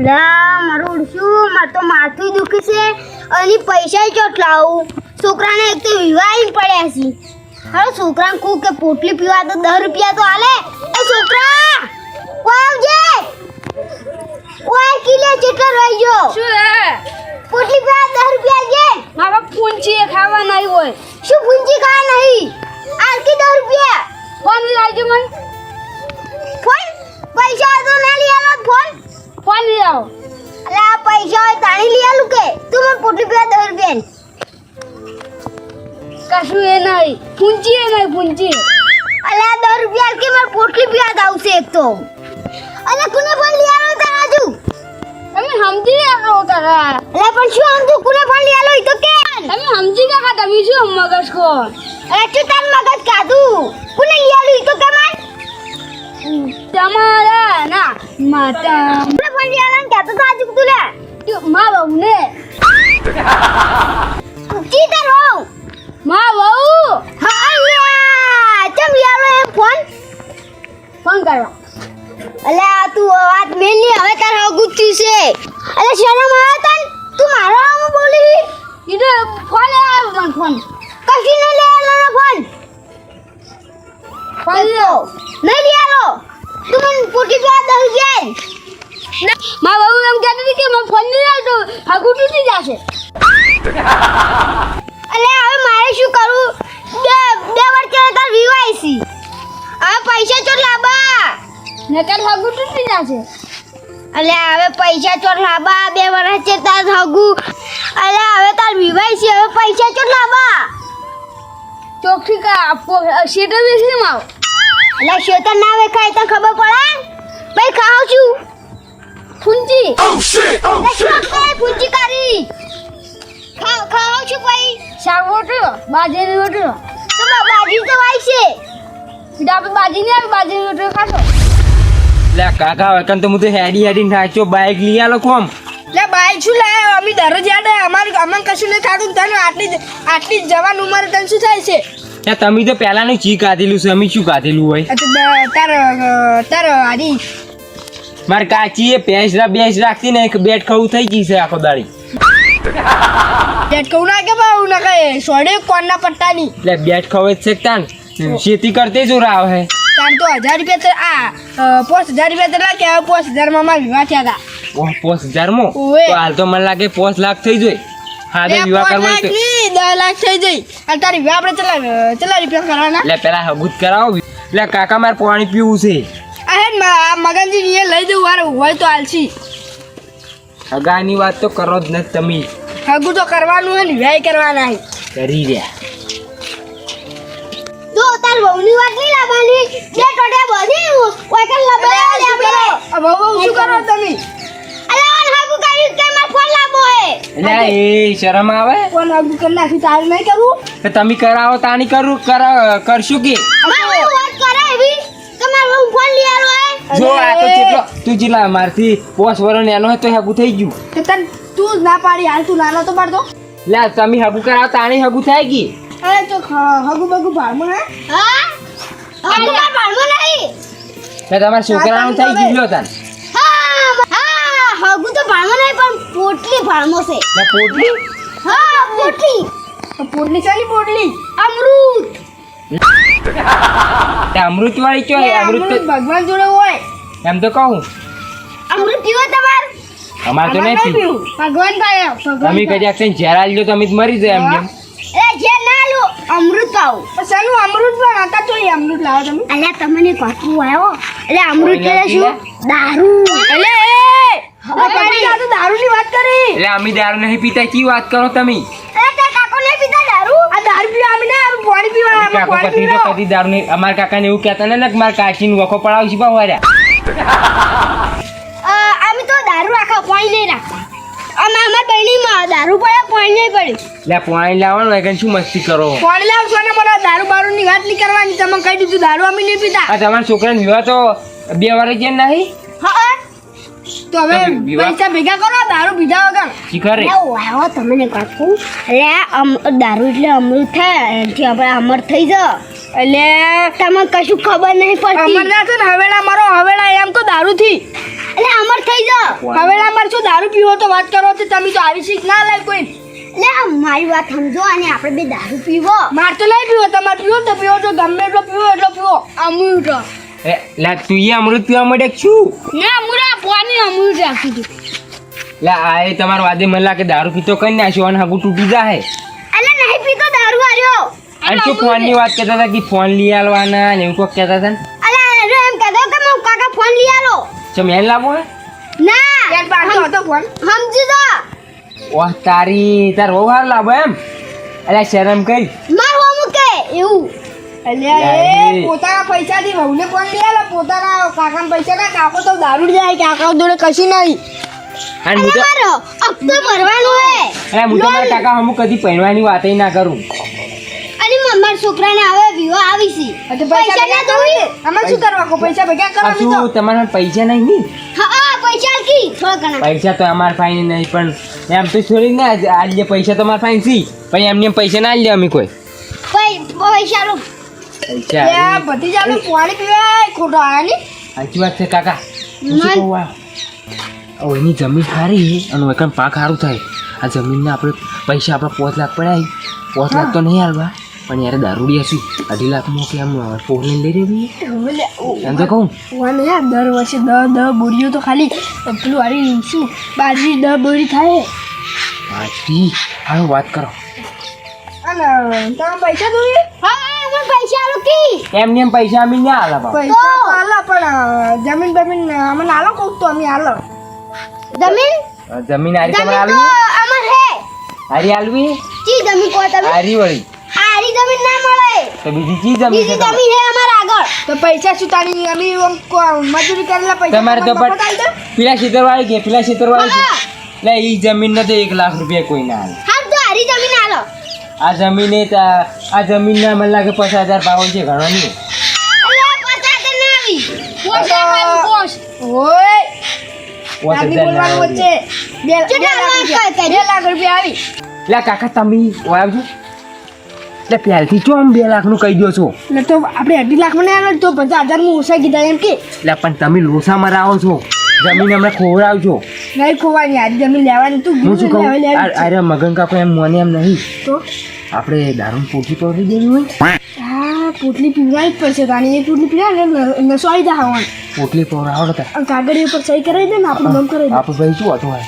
અલા મારું ઉડશું મારે તો માથું દુખે છે અને પૈસા ચોટ લાવું છોકરાને એક તો વિવાહ પડ્યા છે. હવે છોકરાને કહું કે પોટલી પીવા તો દસ રૂપિયા તો હાલે એ છોકરા ઓય આવજે. ઓય કિલે ચેટલા રહી ગયો. શું હે? પોટલી પીવા દસ રૂપિયા જે મારા પૂંચી ખાવા નહીં હોય. શું પૂંજી ખા કશું એ નહીં. પૂંચી એ નહીં પૂંજી. અલે દસ રૂપિયા કે મારે પોટલી જ આવશે એક તો. અલે કુને પણ લઈ આલો તારા હજુ? તમે સમજી ગયા કહો તારા? અલે પણ શું આમ તું કુને પણ લઈ આલો તો કે તમે સમજી ગયા તમે શું મગજ કો અરે તું તાર મગજ કાદુ કુને લઈ આલો તો કે માર તમારા ના માતા. કુને પણ લઈ આલો કે તો આજુ તું લે મા બહુ ને ચીતર હોઉં. મા બહુ હા ચમ આલો એમ ફોન ફોન કરવા. અલે આ તું વાત મેલી હવે તાર હગું થયું છે. અલે શરમ આવે તન? તું મારો આમ બોલી? એ ફોન આવ્યો મને ફોન. કશી ન લે આલો ફોન. ફોન આવો નહીં લઈ આલો તું મને પોટી પીવા દસ રૂપિયા મા બહુ એમ કહેતી હતી કે મને ફોન નહીં આવતો ફાગુ તૂટી જશે. અલે હવે મારે શું કરવું? બે બે વર્ષે તાર વિવાય છી હવે પૈસા ચોર લાબા. નકર ફાગુ તૂટી જશે. અલે હવે પૈસા ચોર લાબા બે વર્ષ છે તાર હગુ. અલે હવે તાર વિવાય છે હવે પૈસા ચોર લાબા. ચોખ્ખી કા આપો શેટર બેસી માવ? અલે શેતર ના વેખાય તને ખબર પડે? ભાઈ ખાવ છું. ફૂંચી. અલે શું શાક રોટલો બાજરી રોટલો તો બાજરી તો વાય છે. એટલે આપણે બાજી નહીં આવે બાજરી રોટલો ખાશો. લે કાકા વકન તો હું તો હેડી હેડી નાખ્યો બાઇક લઈ આલો કોમ. લે બાઇક શું લાયો અમે દરરોજ યાદ અમારે અમને કશું નહીં થતું તને આટલી આટલી જ જવાન ઉંમરે તને શું થાય છે? લે તમે તો પહેલાનું ચી કાઢેલું છે અમે શું કાઢેલું હોય? તાર તાર હારી મારે કાચી એ ભેંસ રા ભેંસ રાખતી ને એક બેટ ખવું થઈ ગઈ છે આખો દાડી. કહું ના કે બહુ ના કહે. સોડે કોણના પટ્ટાની. એટલે બેટ ખાવે છે તાન? ખેતી કરતે જ રાવ હે તાર તો હજાર રૂપિયા તો આ પાંચ હજાર રૂપિયા તો લાગે હવે પાંચ હજારમાં મારા વિવાહ થયા હતા પોસ હજારમાં તો હાલ તો મને લાગે પોસ લાખ થઈ જાય હા તો વિવાહ કરવા તો ની દસ લાખ થઈ જઈ. અને તારી વિવાહ આપણે ચલા ચલા રૂપિયા કરવાના? એટલે પેલા હગુત કરાવો. એટલે કાકા મારે પાણી પીવું છે. આ હે ને આ મગનજી ને લઈ જવું વારે હોય તો હાલશી. હગાની વાત તો કરો જ નથી તમે. હગું તો કરવાનું હે ને વ્યય કરવાના હે કરી રહ્યા. જો તાર બહુની વાત નહીં લાવવાની. બે ટોડે બધી ઓયકન લબડા લે આપણે. બહુ બહુ શું કરો તમે? અરે ઓન હાગુ કર્યું કે માર ફોન લાવો હે? એટલે એ શરમ આવે? કોણ હગું કરી નાખ્યું તાર નહીં કરવું? તો તમે કરાવો તાની કરું કર કરશું કે? માર વાત કરે એવી? કે માર ફોન લઈ હે? જો આ તો કેટલો તું જેટલા મારથી પોસ વરણ એનો હોય તો હગું થઈ ગયું. તો તન તું ના પાડી હાલ તું નાનો તો પાડતો. લે તમે હાગુ કરાવ તાણી હાગુ થાય ગઈ. અરે તો ખ- બગુ બગું હે? હા? હાગુ ના ભાળમો નહીં? એટલે તમારા છોકરાનું થઈ ગયું લો તાન હા હા હાગુ તો ભાળમો નહીં પણ પોટલી ભાળમો છે. પોટલી? હા પોટલી. તો પોટલી ચાલી પોટલી. અમૃત. તે અમૃત વાળી કયો અમૃત અમૃત ભગવાન જોડે હોય. એમ તો કહું. અમૃત પીવો તમાર? અમારે તો નહીં પીવું. ભગવાન થાય ભગવાન તમે કજાક છે ઝેર આલજો તો અમિત મરી જાય એમ કેમ? એ જે ના લો અમૃત આવો. થાય. અમૃત પણ? હતા તો અમૃત લાવો તમે. અલ્યા તમને પાકું આવ્યો એટલે અમૃત એટલે શું? દારૂ. એટલે એ! પાડી આ દારૂની વાત કરી. એટલે અમે દારૂ નહીં પીતા. કી વાત કરો તમે અરે તે કાકો નહીં પીતા દારૂ આ દારૂ પીવા અમે ના અમે પાણી પીવા અમે કાકો પાણી કદી તો પીવા કદી દારૂ નહીં અમારા કાકાને એવું કહેતા ને કે મારા કાકીનું વખો પડાવશે બા વાર્યા અ, અમે તો દારૂ રાખા પાણી નહીં રાખતા અમે અમાર બહેનીમાં દારૂ પડે પાણી નહીં પડ્યું લે પાણી લાવવાનું હોય કે શું મસ્તી કરો? પાણી લાવશો ને મને દારૂ બારૂની વાત નહીં કરવાની. તમે કહી દીધું દારૂ અમે નહીં પીતા. આ તમારા છોકરાને વિવાહ તો બે વાર જેમ નહીં? તો હવે તમે પૈસા ભેગા કરો દારૂ પીધા વગર. શીખરે આવ્યો તમને કાકુ એટલે દારૂ એટલે અમૃત થાય એનાથી આપણે અમર થઈ જા. એટલે તમને કશું ખબર નહીં પડતી. અમરનાથ ને હવેડા મારો હવેડા એમ તો દારૂથી. એટલે અમર થઈ જાઓ હવે અમારે શું દારૂ પીવો તો વાત કરો તો તમે તો આવી શીખ ના લાય કોઈ. એટલે મારી વાત સમજો અને આપણે બે દારૂ પીવો. માર તો નહીં પીવો તમારે પીવો તો પીવો તો ગમે એટલો પીવો એટલો પીવો. અમૃત. લા તું એ અમૃત પીવા માટે છું ના મુરા પાણી અમૃત રાખી દઉં. લા આ એ તમારો વાદે મને લાગે દારૂ પીતો કરી નાખ્યો અને હાગું તૂટી જાય એટલે નહીં પીતો દારૂ આર્યો અને શું ફોનની વાત કરતા હતા કે ફોન લઈ આલવાના ને એવું કોક કહેતા હતા ને? અલે અરે એમ કહેતો કે હું કાકા ફોન લઈ આલો. ચમ એન લાવો હે? ના. એક બાજુ હતો ફોન. સમજી દો. ઓહ તારી તાર વહુ હાર લાવો એમ? અલ્યા શરમ કઈ? માર હો મૂકે એવું. એટલે એ પોતાના પૈસાથી વહુને લઈ આલે? પોતાના કાકાના પૈસા ના કાકો તો દારૂ જાય કાકા જોડે કશું નહીં. અને હું તો હપ્તો ભરવાનો હે. અલ્યા હું તો મારા કાકા હમું કદી પહેરવાની વાત ના કરું. અને મારા છોકરાને આવે વિવાહ આવી છે પૈસા ના. આમાં શું કરવા કો? પૈસા ભેગા કરવા તમારા પૈસા નહીં ની? હા હા પૈસા કી થોડા ઘણા. પૈસા તો અમાર ફાઈન નહીં પણ એમ તો છોડી ના આજે પૈસા તો અમાર ફાઈન સી પણ એમને એમ પૈસા ના લે અમે કોઈ. પૈ- પૈસા લો. બધી જાતનું પાણી પીવાય ખોટો આયા સાચી વાત છે કાકા. એની જમીન સારી અને પાક સારું થાય. આ જમીનના આપણે પૈસા આપણે પાંચ લાખ પડ્યા પાંચ લાખ તો નહીં હાલવા. પણ યાર દારૂડિયા શું? અઢી લાખમાં કે આમ ફોર લઈને લઈ રહી એમ તો કહું. વાને યાર દર વર્ષે દસ દસ બોરીઓ તો ખાલી પેલું હારી શું બાજરી દસ બોરી થાય. હવે વાત કરો. અને તમે પૈસા હા. મને પૈસા લો કી એમ પૈસા અમે ના આલા બાપા. પૈસા તો આલા પણ જમીન બમીન અમને આલો કોક તો અમે આલો જમીન? જમીન હારી તમારે આલવી અમાર હે. હારી આલવી ચી જમીન કો તમે? આરી વળી. આરી જમીન ના મળે. તો બીજી ચી જમીન બીજી? જમીન હે અમાર આગળ. તો પૈસા સુતાની તારી અમે મજૂરી કરેલા પૈસા તમારે તો આલી? પેલા ખેતરવાળી કે પેલા. છે એટલે એ જમીન તો એક લાખ રૂપિયા કોઈ ના હાલે આ જમીને તા આ જમીનના મને લાગે પચાસ હજાર પાવન છે ઘણો નહીં. લાખ લાખ લાખ કાકા તમે ઓય આવજો. એટલે પહેલથી ચો આમ બે લાખનું કહી દો છો? એટલે તો આપણે અઢી લાખ આવે તો પચાસ હજાર હું ઓછા કીધા એમ કે. એટલે પણ તમે લોસા મરાવો છો. જમીન અમને ખોવડાવજો. નહીં ખોવાની આજ જમીન લેવાની. તું હું શું કહું? લેવા અરે મગન કાકો એમ મને એમ નહીં. તો? આપણે દારૂ પોટલી પકડી દેવી હોય. હા પોટલી પીવડાવી જ પડશે. તાની એ પોટલી પીવા ને નસો આવી જાય હવાનું. પોટલી પકડાવડો તા કાગળ ઉપર સહી કરાવી દે ને આપણું બંધ કરાવી દે. આપણે ભાઈ શું હતું હોય?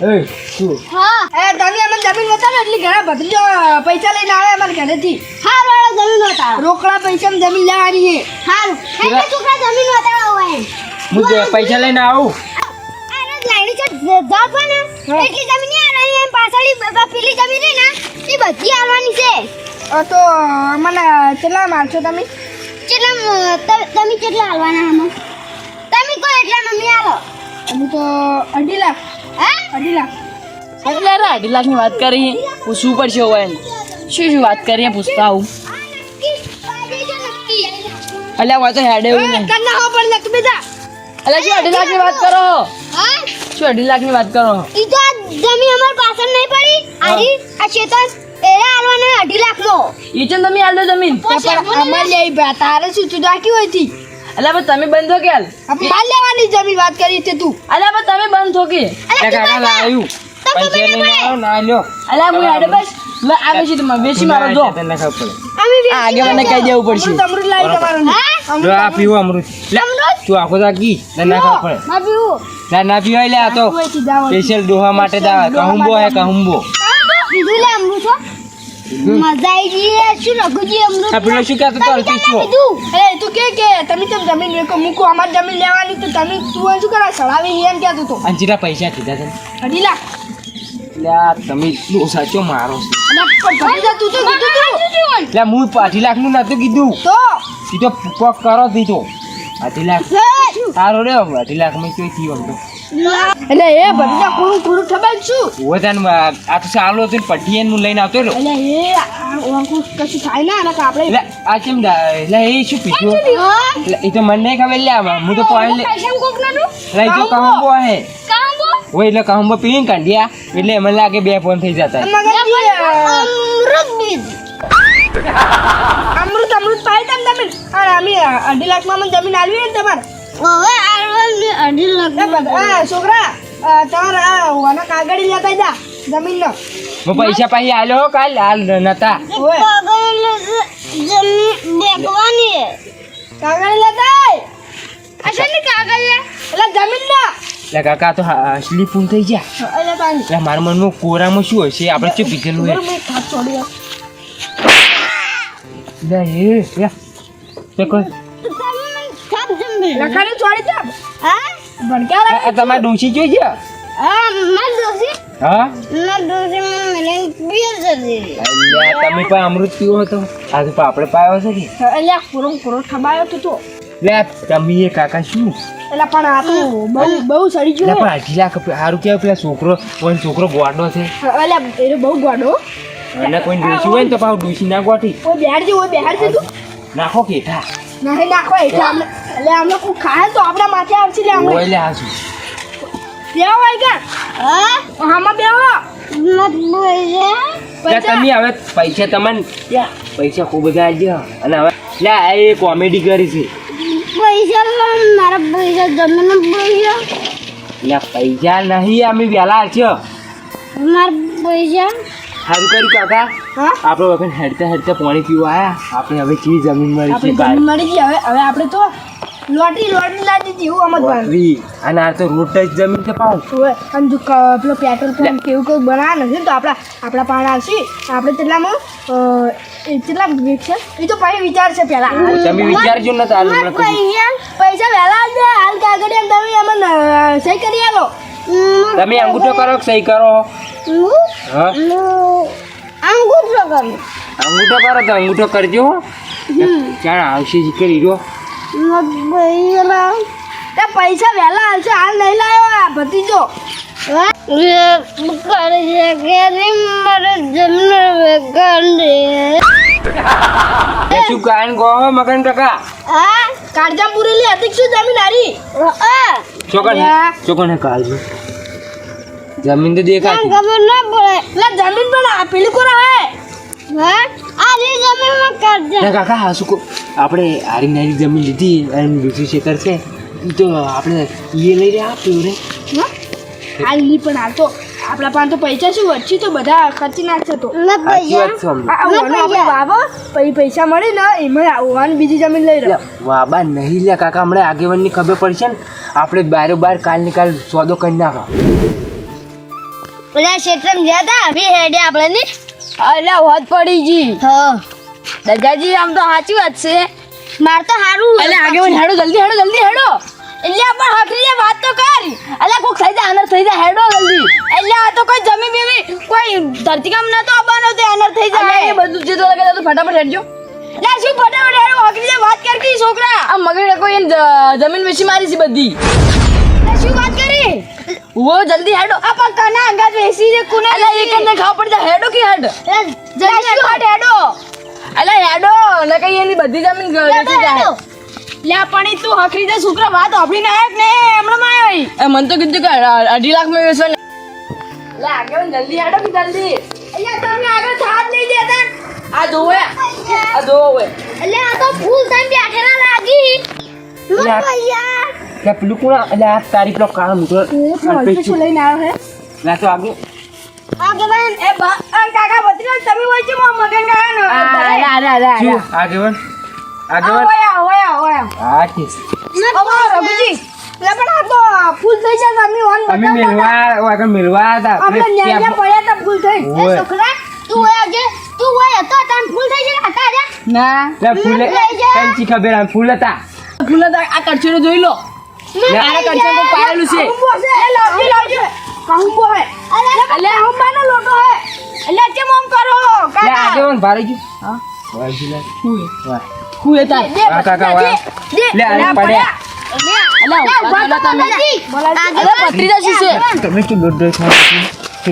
એ શું? હા. એ તમે અમને જમીન નતા ને એટલે ઘણા ભત્રીજો પૈસા લઈને આવે અમારા ઘરેથી. હા રોડો જમીન વતાડો રોકડા પૈસા જમીન લેવાની છે. હારું. છોકરા જમીન વતાડો હોય. હું પૈસા લઈને આવું. જાત ને એટલી જમીન નહીં આલવાની એમ પેલી જમીન ને એ બધી આલવાની છે. તો મને કેટલા મારશો તમે? કેટલા તમે કેટલા આલવાના આમાં તમે કહો એટલા મમ્મી આલો અમે તો અઢી લાખ. હે? અઢી લાખ. એટલે અરે અઢી લાખની વાત કરી પૂછવું પડશે હવે એમ. શું શું વાત કરીએ પૂછતા આવું. અલ્યા હવે તો હેડે એવું નહીં. બેટા. શું અઢી લાખની વાત કરો? હા? શું અઢી લાખની વાત કરો? ઈ તો આ જમીન અમાર પાછળ નહીં પડી. આરી આ ચેતન એરે આલવાને અઢી લાખનો એ છે ને તમે આલ દો જમીન? પણ અમાર લેવી બા તારે શું તું ડાકી હોયથી અલા હવે તમે બંધ કે હાલ? માર લેવાની જમીન વાત કરી છે તું. અલા હવે તમે બંધ થો કે? કાકા લાવ્યું. પૈસા લઈને આવો ના લ્યો અલા હું હેડે બસ. મેં આવે છે તમે બેસી મારો. જો. તને ખબર પડે. અમે બી આ આગળ મને કહી દેવું પડશે. અમૃત અમૃત લાવી તમારું જો આ પીવું અમૃત. તું આખો જાગી ના ખબર પડે ના ના પીવાય લે આ તો સ્પેશિયલ ડોહા માટે દા કહુંબો હે કહુંબો. બીજું લે અમૃત મજા આવી ગઈ શું રઘુજી અમૃત? આ શું કહેતો તો તમે અલ્પેશ ક્યાં શું? કીધું. અરે તું કે કે તમે તો જમીન વેકો મૂકો અમારી જમીન લેવાની તો તમે તું શું કરવા સળાવી એમ કહેતો તો અને પૈસા કીધા તને અઢી લાખ તમે એટલું સાચો મારો છો. એટલે હું અઢી લાખનું નતું કીધું. તો? કોક કરો દીધો. અઢી લાખ. સારો રે અઢી લાખમાં કઈ થયું એટલે એ ભત્રીજા કોનું કોનું ખબર શું? હોય તાન આ તો સારું હતું ને પટ્ટી હું લઈને આવતો રહ્યો. એટલે એ આ ઓળખું કશું થાય ના અને આપણે એટલે આ કેમ એટલે એ શું પીધું? એટલે એ તો મને નહીં ખબર લે હું તો પાણી લે કોક ના દઉં એટલે એ તો કહુંબો હે. કામ બો હોય એટલે કહુંબો પીવીને કાઢ્યા. એટલે મને લાગે બે ફોન થઈ જતા. અમૃત અમૃત પાય તમ તમે. અને અમે અઢી લાખમાં મને જમીન આલવી ને તમારે. હવે આલવાનું અઢી લાખ છોકરા તમારા વાના કાગળ લેતા જા જમીનનો. હું પૈસા પાહી આલો કાલ હાલ નતા. જમીન દેખવાની. કાગળ લેતા આય. એટલે જમીનનો. એટલે કાકા તો હા, અસલી ફૂલ થઈ ગયા એટલે તાની એટલે મારા મનમાં કોરામાં શું હશે આપણે શું પીધેલું હે બરોબર, એક હાથ છોડી દો. લે એ લે તે કોઈ તમે સાત જમીન લખાણી છોડી દો હા ભણક્યા આ- આ તમારા ડોશી જોઈ ગયા હા માર દોશી હા માર દોશી મને મિલન પ્રિય જતી અલ્યા તમે પણ અમૃત પીવો હતો આ તો આપણે પાયો છે કે એટલે આ પૂરો પૂરો ઠબાયો તો તો લે તમે એ કાકા શું એટલે પણ આ તો બહુ બહુ સડી ગયું પણ અઢી લાખ સારું કેવું પેલા છોકરો કોઈ છોકરો ગોડો છે. એટલે એ બહુ ગોડો. અને કોઈ ડૂસી હોય ને તો પાછું ડૂસી ના ગોઠી કોઈ બેહાડ જેવું બેહાડ જે તું. નાખો કેઠા નહીં નાખો એટલે આમને એટલે આમને કોઈ ખાય તો આપણા માથે આવશે લે આમને એટલે લે આ હોય કે હા? આમાં બેહો. મત તમે હવે પૈસા તમને પૈસા ખૂબ બધા આલજો. અને હવે લે એ કોમેડી કરી છે. પૈસા મારા પૈસા જમીન પૈસા. લે પૈસા નહીં અમે વહેલા છે મારા પૈસા. કાકા. આપણે વખત હેડતા હેડતા પાણી પીવા આયા. આપણે હવે ચી જમીન મળી છે મળી ગઈ હવે હવે આપણે તો લોટરી લોટરી લાજી જીવું આમ જ ભાઈ અને આ તો રોટ જ જમીન છે પાઉં. હવે અને જો પેલો પેટ્રોલ પંપ કેવું કેવું બનાવે નથી તો આપણા આપણા પાણ આવશે. આપણે તેટલામાં કેટલા એ છે? એ તો પછી વિચારશે પહેલા. તમે વિચારજો ને તારે હમણાં પૈસા વહેલા જ દે હાલ કાગળ એમ તમે અમને સહી કરી આલો. તમે અંગૂઠો કરો સહી કરો? હું? હા. હું અંગૂઠો કરો. અંગૂઠો કરો તો અંગૂઠો કરજો ચાલ આવશે જ કરી દો મત પૈસા વહેલા હાલશે હાલ નહીં લાવ્યો આ ભતીજો કરે છે કે મારે જમીન વેકાંડી એ શું કાન ગો મગન કાકા? હા કાળજામ પૂરેલી હતી શું જમીન હારી? ચોકન ચોકન જમીન તો દેખાય ખબર ના પડે. એટલે જમીન પણ હે? હા કાકા હા શું આપણે હારી નારી જમીન લીધી અને બીજું ખેતર છે. તો આપણે એ લઈ રહ્યા આપ્યું રે હા નહીં પણ આ તો આપણા પાસે તો પૈસા શું વચ્ચે તો બધા ખર્ચી નાખશે તો. વાવો પછી પૈસા મળે ને એમાં આવવાની બીજી જમીન લઈ લે, રહ્યો વાબા નહીં લે કાકા હમણાં આગેવાનની ખબર પડશે ને. આપણે બારે બાર કાલ ને કાલ સોદો કરી નાખો. પેલા ક્ષેત્રમાં ગયા હતા અભી હેડે આપણે ની એટલે હોત પડી જી હા. દાદાજી આમ તો સાચી વાત છે માર તો હારું એટલે આગળ હેડો જલ્દી હેડો જલ્દી હેડો એટલે પણ હકરી વાત તો કર એટલે કોક થઈ જાય અનર થઈ જાય હેડો જલ્દી એટલે આ તો કોઈ જમી બીમી કોઈ ધરતીકામ ન તો આવવાનો તે અનર થઈ જાય એ બધું જે તો લગે તો ફટાફટ હેડજો લે શું ફટાફટ હેડો હકરી વાત કર કી છોકરા આ મગર કોઈ એને જ- જમીન વેચી મારી છે બધી લે શું વાત કરી વો જલ્દી હેડો આ પણ કના અંગાત વેસી છે કુને એટલે એક અંદર ખાવ પડી જાય હેડો કે હેડ જલ્દી હેડ હેડો યાડો હેડો ને કઈ એની બધી જમીન ગ- વેચી જાય લે પણ તું હકરી દે છોકરો વાત આપણી ના ને હમણાં માં આવી એ મન તો કીધું કે અઢી લાખમાં વેચવા લે આગળ જલ્દી હેડો કે જલ્દી. અલ્યા તમે આગળ થાત નહીં દેતા. આ જોવે આ જોવે એટલે આ તો ફૂલ થઈને બેઠેલા લાગી. લો ભૈયા લે પેલું કોણ એટલે આ તારી પેલો કાળો મૂકો શું લઈને આવ્યો હે? લે તો આગળ. આગળ એ બા આ કાકા બત્રીસ તમે હોય છે મો મગન કાકા નો અરે અરે શું? આગેવાન આગેવાન ઓયા ઓયા ઓયા. હા કે અમાર રઘુજી લે પણ આ તો ફૂલ થઈ જાય તમે ઓન અમે મિલવા આગળ મિલવા હતા. આપણે ન્યા ન્યા પડ્યા તા ફૂલ થઈ. એ છોકરા તું ઓય આજે તું ઓય હતો તાન ફૂલ થઈ જાય હતા આજે ના લે ફૂલે કંચી ખબર આ ફૂલ હતા. ફૂલ આ કરચીનો જોઈ લો. લે, આના કરચીનો કોઈ પાયેલું છે. લાવજે લાવજે કહુંબો હે. હું માનો લોટો હે. એટલે કેમ કરો લે આજે આગેવાન ભારે ગયું. હા. તમે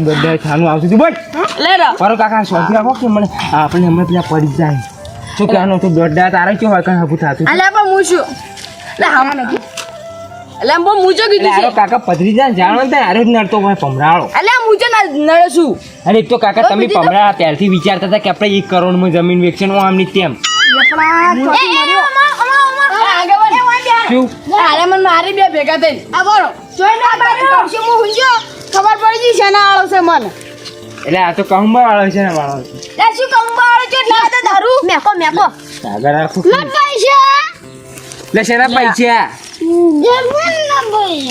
દોઢ થાનું આવતું હતું બટ લે મારો કાકા શોધી રાખો કે મને આપણે હમણાં પેલા પડી જાય શું કહેવાનું તો દોઢ તારે કેવું હોય કઈ હબું થતું હું શું લે હા નથી એટલે આમ બહુ મૂજો એટલે કીધું છે. કાકા પધરી જાય ને જાણો ને આરો જ નડતો હોય પમરાળો. એટલે આ મૂજો નડે છું. અરે તો કાકા તમે પમરાળા ત્યારથી વિચારતા હતા કે આપણે એક કરોડમાં જમીન વેચવાનું તેમ. શું? અરે મને મારી બે ભેગા થઈ આ બોલો. ના ખબર પડી ગઈ છે ના આળો છે મને. એટલે આ તો વાળો છે ને વાળો છે. લે શું કંબા આળો છે? એટલે આ તો દારૂ મેકો મેકો. આગળ રાખો. મત પૈસા લે શેના પૈસા?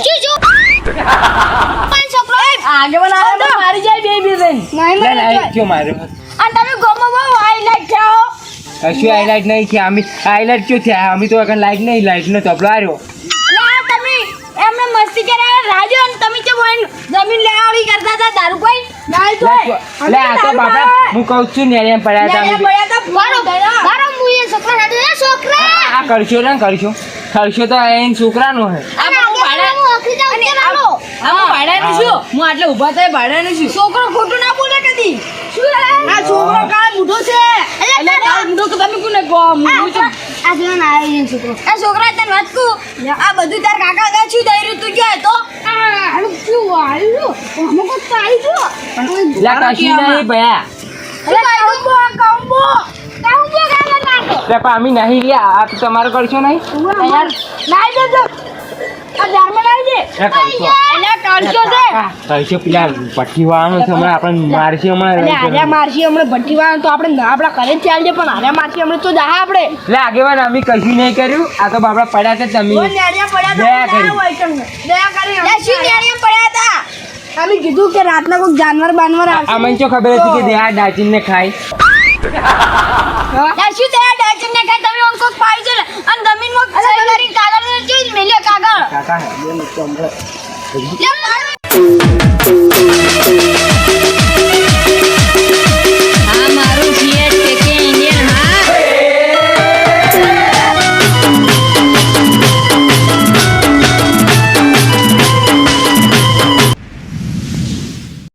શું શું મારી જાય બે બે નહીં માર્યો અને તમે ગમો હાઈલાઈટ નહીં થયા અમે હાઈલાઇટ ક્યું થયા અમે તો લાઈટ નહીં લાઈટ નો તમે મસ્તી કર્યા રાજો અને તમે કેમ બોન જમીન લેવાળી કરતા હતા દારૂ કોઈ લે આ તો બાપા હું કહું છું ને પડ્યા હતા આ કરશો ને, કરશો. કરશો તો એ છોકરાનો હે. કે ભાડાનું શું હું. આટલે ઊભા થાય ભાડાનું શું છોકરો ખોટું ના બોલે કદી. શું આ છોકરો કાળ મૂઢો છે. એટલે કાળ મૂઢો તો તમે કોને કહો? મૂઢું છું. આ આવી છોકરો. આ છોકરા તને વાત કહું? આ બધું તાર કાકા ગા શું થઈ રહ્યું તું તો હાલું શું હાલું? લે કશું નહીં ભયા. પણ અમે નહીં રહ્યા આ તો તમારે કરશો નહીં? આ મારશે હમણાં. તો આપડે ના આપણા ઘરે જ ચાલજે પણ હાર્યા મારશી હમણાં તો જા આપણે. લે આગેવાન અમે કશું નહીં કર્યું. આ તો બાપડા પડ્યા તમે કોઈ તો હતા. અમે કીધું કે રાતના કોઈક જાનવર બાનવર આવશે. આ મને શું ખબર હતી કે દેહાડ ડાચીને ખાય? શું તે ડાચન ને કાઈ તમે ઓન કોક પાઈ છે ને? અને જમીનમાં સહી કરી કાગળ મેલ્યો કાકા